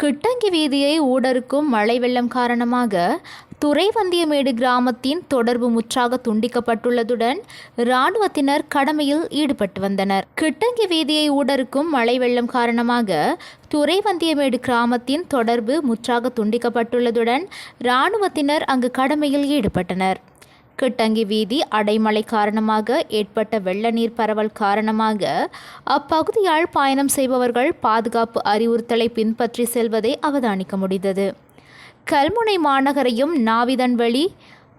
கிட்டங்கி வீதியை ஊடறுக்கும் மழை வெள்ளம் காரணமாக துறைவந்தியமேடு கிராமத்தின் தொடர்பு முற்றாக துண்டிக்கப்பட்டுள்ளதுடன் இராணுவத்தினர் கடமையில் ஈடுபட்டு வந்தனர். கிட்டங்கி வீதியை ஊடறுக்கும் மழை வெள்ளம் காரணமாக துறைவந்தியமேடு கிராமத்தின் தொடர்பு முற்றாக துண்டிக்கப்பட்டுள்ளதுடன் இராணுவத்தினர் அங்கு கடமையில் ஈடுபட்டனர். கிட்டங்கி வீதி அடைமழை காரணமாக ஏற்பட்ட வெள்ள நீர் பரவல் காரணமாக அப்பகுதியால் பயணம் செய்பவர்கள் பாதுகாப்பு அறிவுறுத்தலை பின்பற்றி செல்வதை அவதானிக்க முடிந்தது. கல்முனை மாநகரையும் நாவிதன்வெளி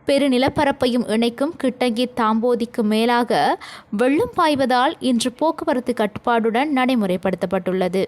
பெருநிலப்பரப்பையும் இணைக்கும் கிட்டங்கி தாம்போதிக்கு மேலாக வெள்ளம் பாய்வதால் இன்று போக்குவரத்து கட்டுப்பாடுடன் நடைமுறைப்படுத்தப்பட்டுள்ளது.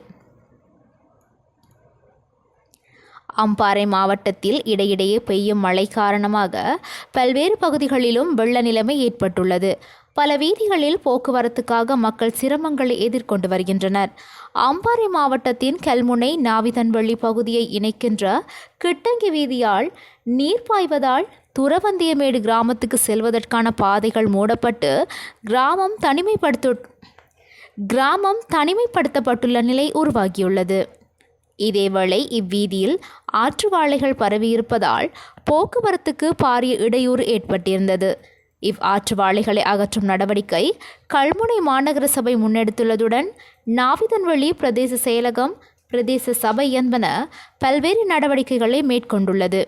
அம்பாறை மாவட்டத்தில் இடையிடையே பெய்யும் மழை காரணமாக பல்வேறு பகுதிகளிலும் வெள்ள நிலைமை ஏற்பட்டுள்ளது. பல வீதிகளில் போக்குவரத்துக்காக மக்கள் சிரமங்களை எதிர்கொண்டு வருகின்றனர். அம்பாறை மாவட்டத்தின் கல்முனை நாவிதன்வள்ளி பகுதியை இணைக்கின்ற கிட்டங்கி வீதியால் நீர் பாய்வதால் துறவந்தியமேடு கிராமத்துக்கு செல்வதற்கான பாதைகள் மூடப்பட்டு கிராமம் தனிமைப்படுத்த கிராமம் தனிமைப்படுத்தப்பட்டுள்ள நிலை உருவாகியுள்ளது. இதேவேளை இவ்வீதியில் ஆற்றுவாழைகள் பரவியிருப்பதால் போக்குவரத்துக்கு பாரிய இடையூறு ஏற்பட்டிருந்தது. இவ் ஆற்றுவாழைகளை அகற்றும் நடவடிக்கை கல்முனை மாநகர சபை முன்னெடுத்துள்ளதுடன் நாவிதன்வழி பிரதேச செயலகம் பிரதேச சபை என்பன பல்வேறு நடவடிக்கைகளை மேற்கொண்டுள்ளது.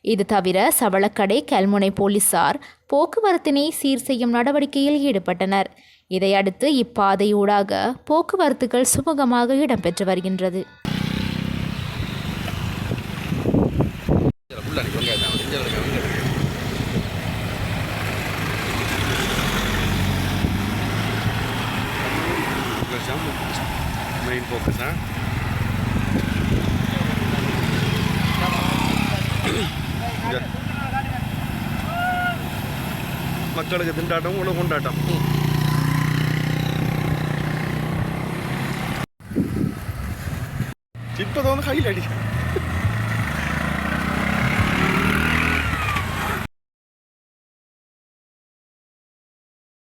இது தவிர சவளக்கடை கல்முனை போலீசார் போக்குவரத்தினை சீர் செய்யும் நடவடிக்கையில் ஈடுபட்டனர். இதையடுத்து இப்பாதையூடாக போக்குவரத்துகள் சுமூகமாக இடம்பெற்று வருகின்றது. കളിക്കും കേട്ടാൽ മതി ചെറുക്കാം ചെറുക്കാം മെയിൻ ഫോക്കസാണ് മക്കൾക്ക് തിണ്ടാട്ടം കൂടെ കൊണ്ടാട്ടം. ഇപ്പൊ തോന്നുന്നു കയ്യിലടിക്കാം